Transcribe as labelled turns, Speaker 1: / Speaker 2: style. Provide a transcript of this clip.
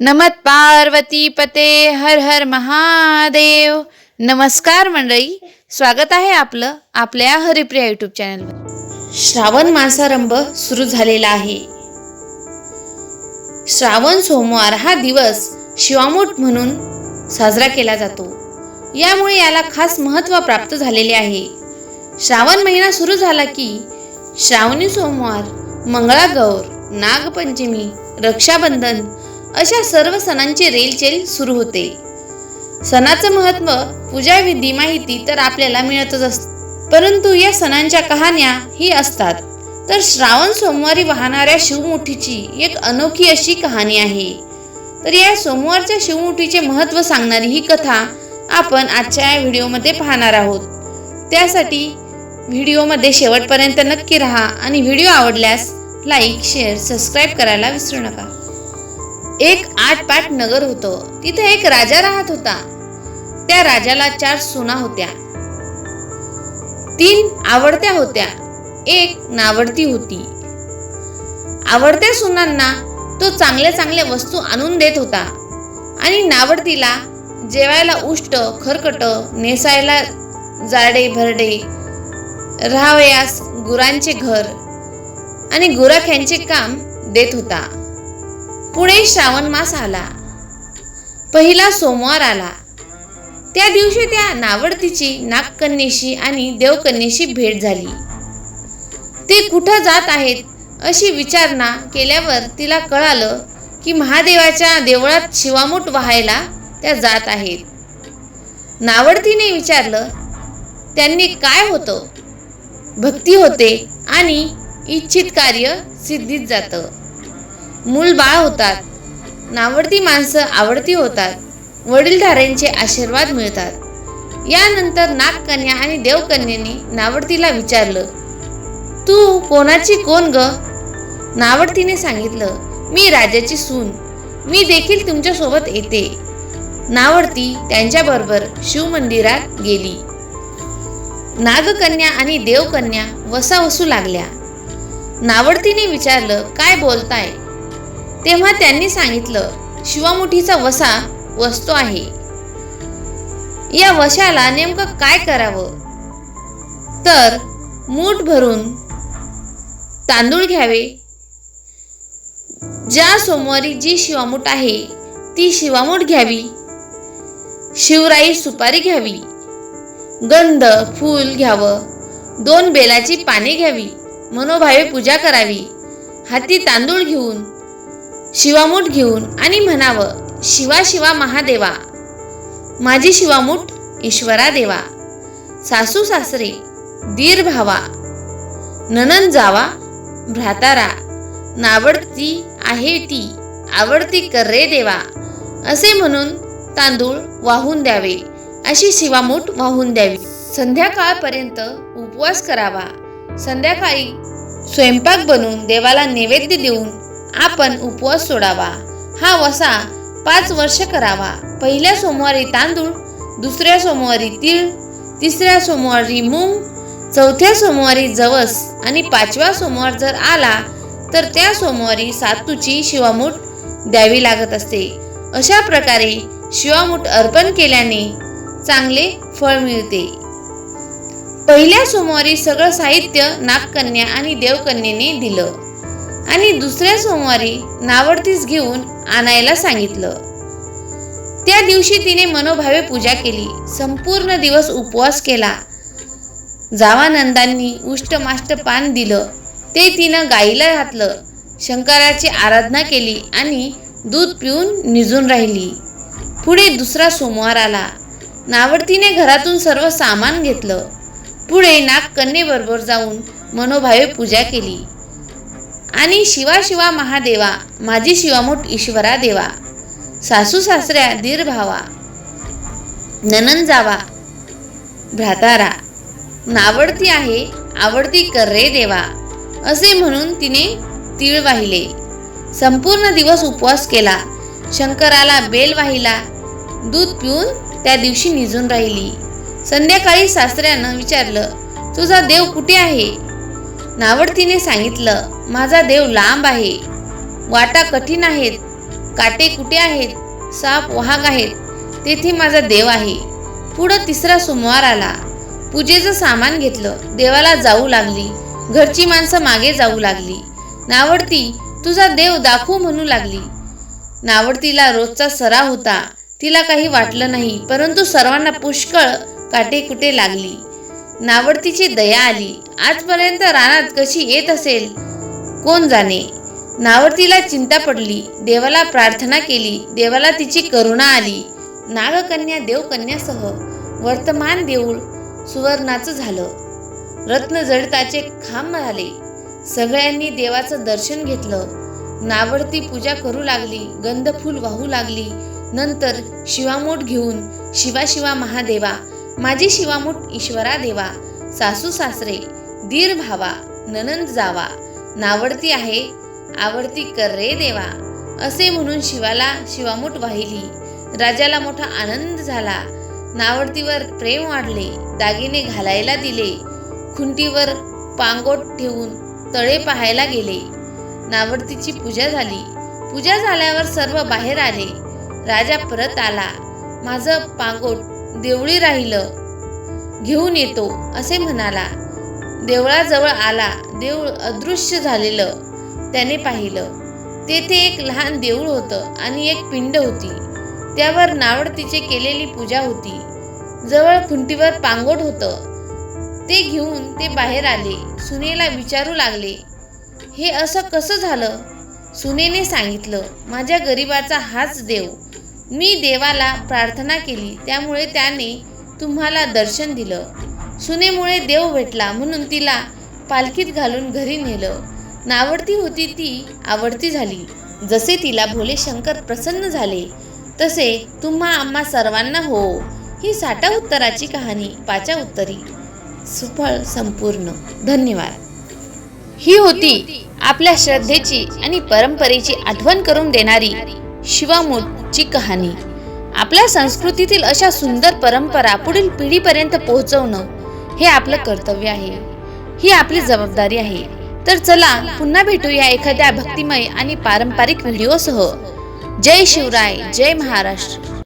Speaker 1: नमत पार्वती पते हर हर महादेव. नमस्कार मंडळी स्वागत आहे आपलं आपल्या हरिप्रिया युट्यूब चॅनलवर श्रावण मासारंभ सुरू झालेला आहे. श्रावण सोमवार हा दिवस शिवामूठ म्हणून साजरा केला जातो. यामुळे याला खास महत्त्व प्राप्त झालेले आहे. श्रावण महिना सुरू झाला की श्रावणी सोमवार मंगळागौर नागपंचमी रक्षाबंधन अशा सर्व सणांची रेलचेल सुरू होते. सणाचं महत्त्व पूजाविधी माहिती तर आपल्याला मिळतच असते. परंतु या सणांच्या कहाण्या ही असतात. तर श्रावण सोमवारी वाहणाऱ्या शिवमुठीची एक अनोखी अशी कहाणी आहे. तर या सोमवारच्या शिवमुठीचे महत्त्व सांगणारी ही कथा आपण आजच्या या व्हिडिओमध्ये पाहणार आहोत. त्यासाठी व्हिडिओमध्ये शेवटपर्यंत नक्की राहा आणि व्हिडिओ आवडल्यास लाईक शेअर सबस्क्राईब करायला विसरू नका. एक आठ पाट नगर होतं. तिथे एक राजा राहत होता. त्या राजाला चार सुना होत्या. तीन आवडत्या होत्या. एक नावडती होती. आवडत्या सुनांना तो चांगल्या चांगल्या वस्तू आणून देत होता. आणि नावडतीला जेवायला उष्ट खरकट नेसायला जाडे भरडे राहावयास गुरांचे घर आणि गुराख्यांचे काम देत होता. पुढे श्रावण मास आला. पहिला सोमवार आला. त्या दिवशी त्या नावडतीची नागकन्येशी आणि देवकन्येशी भेट झाली. ते कुठं जात आहेत अशी विचारणा केल्यावर तिला कळालं की महादेवाच्या देवळात शिवामूठ व्हायला त्या जात आहेत. नावडतीने विचारलं त्यांनी काय होतं? भक्ती होते आणि इच्छित कार्य सिद्धीत जातं. मूल बाळ होतात. नावडती माणसं आवडती होतात. वडीलधाऱ्यांचे आशीर्वाद मिळतात. यानंतर नागकन्या आणि देवकन्याने नावडतीला विचारलं तू कोणाची कोण ग? नावडतीने सांगितलं मी राजाची सून. मी देखील तुमच्यासोबत येते. नावडती त्यांच्याबरोबर शिवमंदिरात गेली. नागकन्या आणि देवकन्या वसावसू लागल्या. नावडतीने विचारलं काय बोलताय? तेव्हा त्यांनी सांगितलं शिवामुठीचा वसा वस्तू आहे. या वशाला नेमकं काय करावं? तर मूठ भरून तांदूळ घ्यावे. ज्या सोमवारी जी शिवामूठ आहे ती शिवामूठ घ्यावी. शिवराई सुपारी घ्यावी. गंध फूल घ्यावं. दोन बेलाची पाने घ्यावी. मनोभावे पूजा करावी. हाती तांदूळ घेऊन शिवामूठ घेऊन आणि म्हणावं शिवा शिवा महादेवा माझी शिवामूठ ईश्वरा देवा सासू सासरे दीर भावा ननन जावा भ्रातारा नावडती आहे ती आवडती कर रे देवा असे म्हणून तांदूळ वाहून द्यावे अशी शिवामूठ वाहून द्यावी. संध्याकाळपर्यंत उपवास करावा. संध्याकाळी स्वयंपाक बनवून देवाला नैवेद्य देऊन आपण उपवास सोडावा. हा वसा पाच वर्ष करावा. पहिल्या सोमवारी तांदूळ दुसऱ्या सोमवारी तीळ तिसऱ्या सोमवारी मूग चौथ्या सोमवारी जवस आणि पाचव्या सोमवार जर आला तर त्या सोमवारी सातूची शिवामूठ द्यावी लागत असते. अशा प्रकारे शिवामूठ अर्पण केल्याने चांगले फळ मिळते. पहिल्या सोमवारी सगळं साहित्य नागकन्या आणि देवकन्येने दिलं. आणि दुसऱ्या सोमवारी नावडतीस घेऊन आणायला सांगितलं. त्या दिवशी तिने मनोभावे पूजा केली. संपूर्ण दिवस उपवास केला. जावानंदांनी उष्टमाष्ट पान दिलं. ते तिनं गाईला घातलं. शंकराची आराधना केली आणि दूध पिऊन निजून राहिली. पुढे दुसरा सोमवार आला. नावडतीने घरातून सर्व सामान घेतलं. पुढे नागकन्येबरोबर जाऊन मनोभावे पूजा केली. आणि शिवा शिवा महादेवा माझी शिवामूठ ईश्वरा देवा. सासू सासऱ्या दीर भावा. ननन जावा. भ्रातारा नावडती आहे आवडती कर रे देवा. असे म्हणून तिने तीळ वाहिले. संपूर्ण दिवस उपवास केला. शंकराला बेल वाहिला. दूध पिऊन त्या दिवशी निजून राहिली. संध्याकाळी सासऱ्यानं विचारलं तुझा देव कुठे आहे? नावडतीने सांगितलं माझा देव लांब आहे. वाटा कठीण आहेत. काटे कुठे आहेत? साप वाहक आहेत. तेथे माझा देव आहे. पुढं तिसरा सोमवार आला. पूजेचं सामान घेतलं. देवाला जाऊ लागली. घरची माणसं मागे जाऊ लागली. नावडती तुझा देव दाखवू म्हणू लागली. नावडतीला रोजचा सराव होता. तिला काही वाटलं नाही परंतु सर्वांना पुष्कळ काटेकुटे लागली. नावडतीची दया आली. आजपर्यंत रानात कशी येत असेल? कोण जाणे? नावडतीला चिंता पडली. देवाला प्रार्थना केली. देवाला तिची करुणा आली. नागकन्या देवकन्यासह वर्तमान देऊळ सुवर्णाचं झालं. रत्न जडताचे खांब झाले सगळ्यांनी देवाचं दर्शन घेतलं. नावडती पूजा करू लागली. गंधफूल वाहू लागली. नंतर शिवामोठ घेऊन शिवा शिवा महादेवा माझी शिवामूठ ईश्वरा देवा सासू सासरे दीर भावा ननंद जावा नावडती आहे आवडती कर रे देवा असे म्हणून शिवाला शिवामूठ वाहिली. राजाला मोठा आनंद झाला. नावडतीवर प्रेम वाढले दागिने घालायला दिले खुंटीवर पांगोट ठेवून तळे पाहायला गेले. नावडतीची पूजा झाली. पूजा झाल्यावर सर्व बाहेर आले. राजा परत आला. माझं पांगोट देवळी राहिलं घेऊन येतो असे म्हणाला. देवळाजवळ आला देऊळ अदृश्य झालेलं त्याने पाहिलं. तेथे एक लहान देऊळ होतं आणि एक पिंड होती. त्यावर नावडतीचे केलेली पूजा होती. जवळ खुंटीवर पांगोट होतं. ते घेऊन ते बाहेर आले. सुनेला विचारू लागले हे असं कसं झालं? सुनेने सांगितलं माझ्या गरिबाचा हाच देव. मी देवाला प्रार्थना केली त्यामुळे त्याने तुम्हाला दर्शन दिलं. सुनेमुळे देव भेटला म्हणून तिला पालखीत घालून घरी नेलं. नावडती होती ती आवडती झाली. जसे तिला भोले शंकर प्रसन्न झाले तसे तुम्हा आम्हा सर्वांना हो. ही साठा उत्तराची कहाणी पाचा उत्तरी. सुफळ संपूर्ण. धन्यवाद. ही होती आपल्या श्रद्धेची आणि परंपरेची आठवण करून देणारी शिवामूठची कहाणी. आपल्या संस्कृतीतील अशा सुंदर परंपरा पुढील पिढीपर्यंत पोहोचवणं हे आपलं कर्तव्य आहे. ही आपली जबाबदारी आहे. तर चला पुन्हा भेटूया एखाद्या भक्तिमय आणि पारंपरिक व्हिडिओसह. जय शिवराय जय महाराष्ट्र.